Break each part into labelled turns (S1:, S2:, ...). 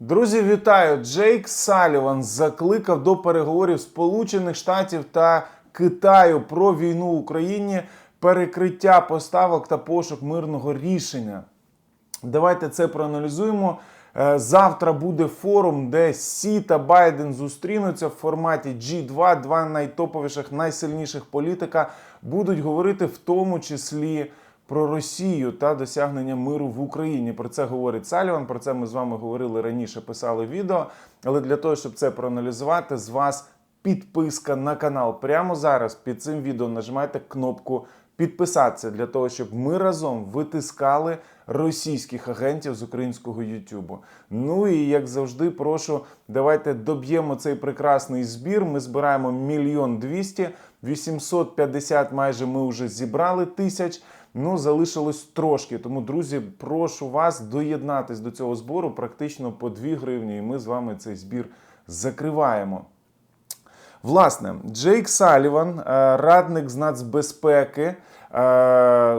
S1: Друзі, вітаю! Джейк Саліван закликав до переговорів Сполучених Штатів та Китаю про війну в Україні, перекриття поставок та пошук мирного рішення. Давайте це проаналізуємо. Е, Завтра буде форум, де Сі та Байден зустрінуться в форматі G2, два найтоповіших, найсильніших політика будуть говорити в тому числі про Росію та досягнення миру в Україні. Про це говорить Саліван. Про це ми з вами говорили раніше, писали відео. Але для того, щоб це проаналізувати, з вас підписка на канал. Прямо зараз під цим відео нажимайте кнопку підписатися для того, щоб ми разом витискали російських агентів з українського Ютубу. Ну і як завжди, прошу, давайте доб'ємо цей прекрасний збір. Ми збираємо мільйон двісті, 850 майже ми вже зібрали тисяч. Ну, залишилось трошки. Тому, друзі, прошу вас доєднатись до цього збору практично по 2 гривні, і ми з вами цей збір закриваємо. Власне, Джейк Саліван, е, радник з нацбезпеки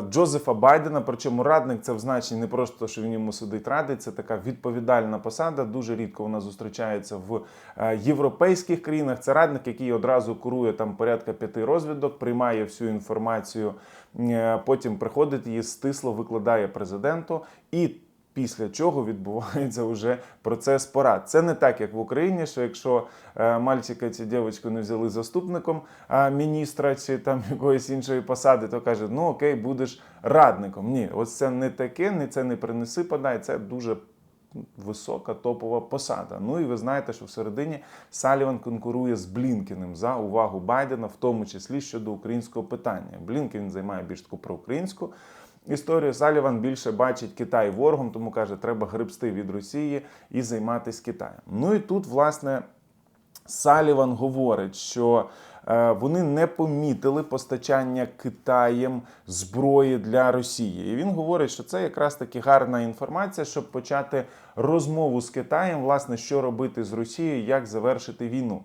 S1: Джозефа Байдена. Причому радник це в значенні не просто, що він йому сидить радить, це така відповідальна посада. Дуже рідко вона зустрічається в е, європейських країнах. Це радник, який одразу курує там порядка п'яти розвідок, приймає всю інформацію, е, потім приходить її стисло, викладає президенту і. Після чого відбувається вже процес порад. Це не так, як в Україні, що якщо е, мальчика чи дівчинку не взяли заступником е, міністра чи там якоїсь іншої посади, то каже, ну окей, будеш радником. Ні, ось це не таке, не це не принеси, подай. Це дуже висока топова посада. Ну і ви знаєте, що всередині Саліван конкурує з Блінкеним за увагу Байдена, в тому числі щодо українського питання. Блінкен займає більш таку проукраїнську. Історію Саліван більше бачить Китай ворогом, тому каже, треба гребсти від Росії і займатися Китаєм. Ну і тут, власне, Саліван говорить, що е, вони не помітили постачання Китаєм зброї для Росії. І він говорить, що це якраз таки гарна інформація, щоб почати розмову з Китаєм, власне, що робити з Росією, як завершити війну.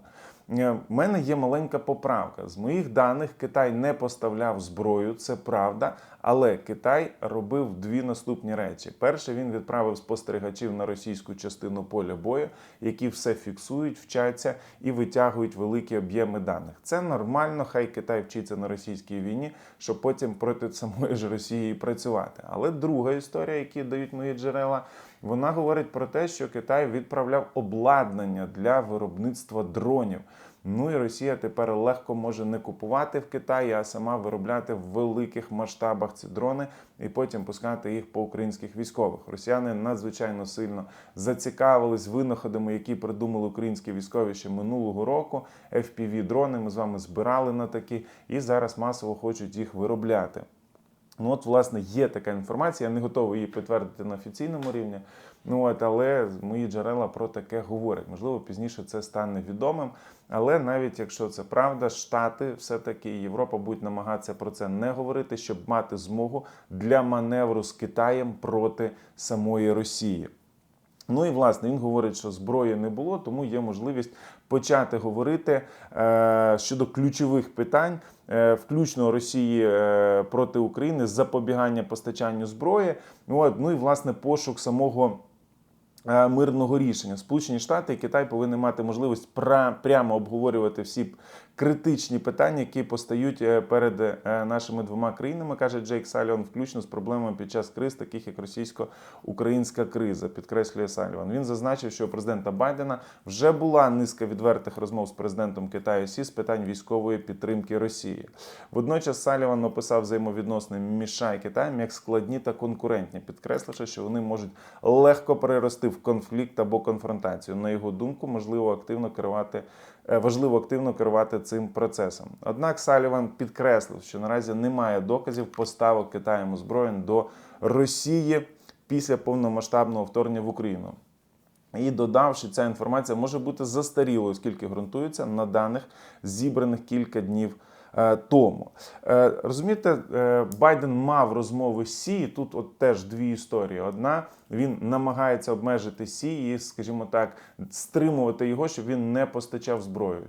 S1: Е, В мене є маленька поправка. З моїх даних Китай не поставляв зброю, це правда. Але Китай робив дві наступні речі: перше, він відправив спостерігачів на російську частину поля бою, які все фіксують, вчаться і витягують великі об'єми даних. Це нормально, хай Китай вчиться на російській війні, щоб потім проти самої ж Росії працювати. Але друга історія, які дають мої джерела, вона говорить про те, що Китай відправляв обладнання для виробництва дронів. Ну і Росія тепер легко може не купувати в Китаї, а сама виробляти в великих масштабах ці дрони і потім пускати їх по українських військових. Росіяни надзвичайно сильно зацікавились винаходами, які придумали українські військові ще минулого року. fpv дрони ми з вами збирали на такі і зараз масово хочуть їх виробляти. Ну, от, власне, є така інформація. Я не готовий її підтвердити на офіційному рівні. Ну от, але мої джерела про таке говорять. Можливо, пізніше це стане відомим. Але навіть якщо це правда, Штати все-таки Європа будуть намагатися про це не говорити, щоб мати змогу для маневру з Китаєм проти самої Росії. Ну і власне він говорить, що зброї не було, тому є можливість почати говорити е, щодо ключових питань, включно Росії е, проти України, запобігання постачанню зброї. От, ну і власне пошук самого. е, Мирного рішення Сполучені Штати і Китай повинні мати можливість прямо обговорювати всі критичні питання, які постають е, перед е, нашими двома країнами, каже Джейк Саліван, включно з проблемами під час криз, таких як російсько-українська криза, підкреслює Саліван. Він зазначив, що у президента Байдена вже була низка відвертих розмов з президентом Китаю Сі з питань військової підтримки Росії. Водночас Саліван описав взаємовідносини між США і Китаєм як складні та конкурентні, підкресливши, що вони можуть легко перерости в конфлікт або конфронтацію. На його думку, можливо активно керувати. Е, Важливо активно керувати цим процесом. Однак Саліван підкреслив, що наразі немає доказів поставок Китаєм озброєнь до Росії після повномасштабного вторгнення в Україну. І додав, що ця інформація може бути застарілою, оскільки ґрунтується на даних, зібраних кілька днів тому. Е, розумієте, е, Байден мав розмови з Сі, і тут от теж дві історії. Одна він намагається обмежити Сі і, скажімо так, стримувати його, щоб він не постачав зброю.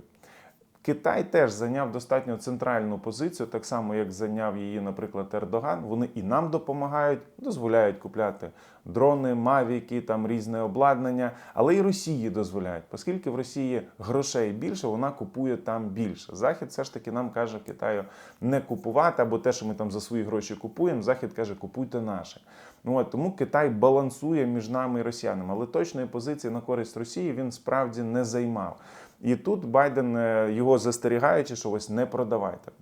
S1: Китай теж зайняв достатньо центральну позицію, так само як зайняв її, наприклад, Ердоган. Вони і нам допомагають, дозволяють купляти дрони, мавіки, там різне обладнання, але і Росії дозволяють, оскільки в Росії грошей більше, вона купує там більше. Захід все ж таки нам каже Китаю не купувати, або те, що ми там за свої гроші купуємо. Захід каже, купуйте наше. Ну от тому Китай балансує між нами і росіянами, але точної позиції на користь Росії він справді не займав. І тут Байден е, його застерігаючи, що ось не продавайте.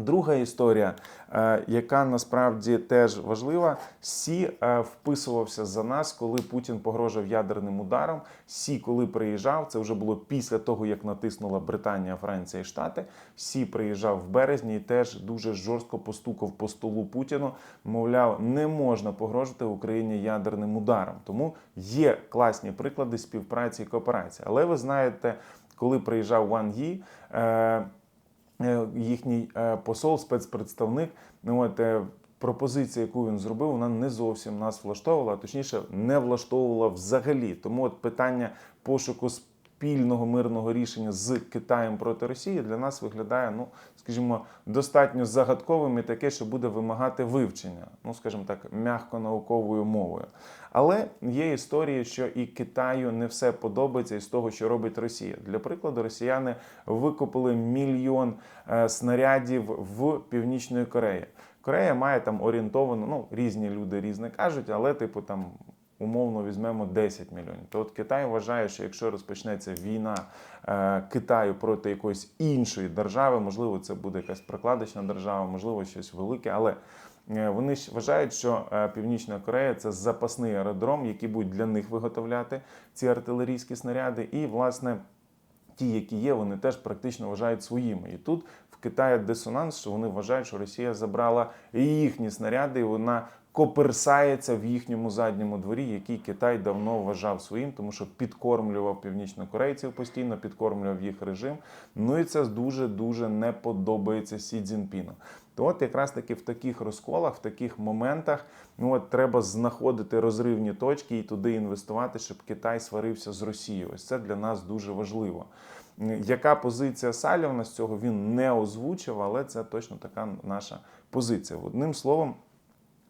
S1: Друга історія, е, яка насправді теж важлива, Сі е, вписувався за нас, коли Путін погрожав ядерним ударом. Сі, коли приїжджав, це вже було після того, як натиснула Британія, Франція і Штати. Сі приїжджав в березні і теж дуже жорстко постукав по столу Путіну. Мовляв, не можна погрожувати Україні ядерним ударом. Тому є класні приклади співпраці і кооперації. Але ви знаєте, коли приїжджав Ван Ї. Е, їхній е, посол, спецпредставник. Ну от е, пропозиція, яку він зробив, вона не зовсім нас влаштовувала, а точніше, не влаштовувала взагалі. Тому от питання пошуку спільного мирного рішення з Китаєм проти Росії для нас виглядає, ну скажімо, достатньо загадковим і таке, що буде вимагати вивчення, ну скажімо так, м'яко науковою мовою. Але є історії, що і Китаю не все подобається із того, що робить Росія. Для прикладу, росіяни викупили мільйон е, снарядів в Північної Кореї. Корея має там орієнтовано, ну різні люди різне кажуть, але типу там. Умовно візьмемо 10 мільйонів. То от Китай вважає, що якщо розпочнеться війна е, Китаю проти якоїсь іншої держави, можливо, це буде якась прикладочна держава, можливо, щось велике, але е, вони ж вважають, що е, Північна Корея це запасний аеродром, який будуть для них виготовляти ці артилерійські снаряди, і власне. Ті, які є, вони теж практично вважають своїми. І тут в Китаї дисонанс, що вони вважають, що Росія забрала їхні снаряди, і вона коперсається в їхньому задньому дворі, який Китай давно вважав своїм, тому що підкормлював північнокорейців постійно, підкормлював їх режим. Ну і це дуже дуже не подобається Сі Цзіньпіну. То от якраз таки в таких розколах, в таких моментах, ну от треба знаходити розривні точки і туди інвестувати, щоб Китай сварився з Росією. Ось це для нас дуже важливо. Яка позиція Салівна з цього він не озвучив, але це точно така наша позиція. Одним словом.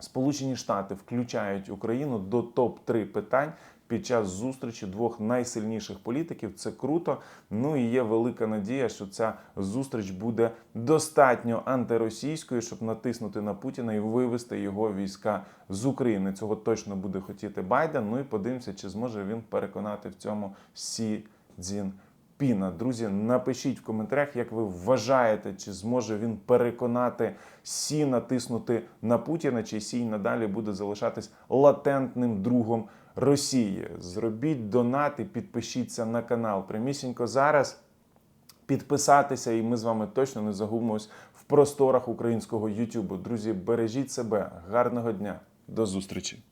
S1: Сполучені Штати включають Україну до топ 3 питань під час зустрічі двох найсильніших політиків. Це круто. Ну і є велика надія, що ця зустріч буде достатньо антиросійською, щоб натиснути на Путіна і вивести його війська з України. Цього точно буде хотіти Байден. Ну і подивимося, чи зможе він переконати в цьому Сі Цзін. Піна. Друзі, напишіть в коментарях, як ви вважаєте, чи зможе він переконати Сі натиснути на Путіна, чи Сі надалі буде залишатись латентним другом Росії. Зробіть донати, підпишіться на канал. Прямісінько зараз підписатися, і ми з вами точно не загубимось в просторах українського Ютубу. Друзі, бережіть себе, гарного дня, до зустрічі!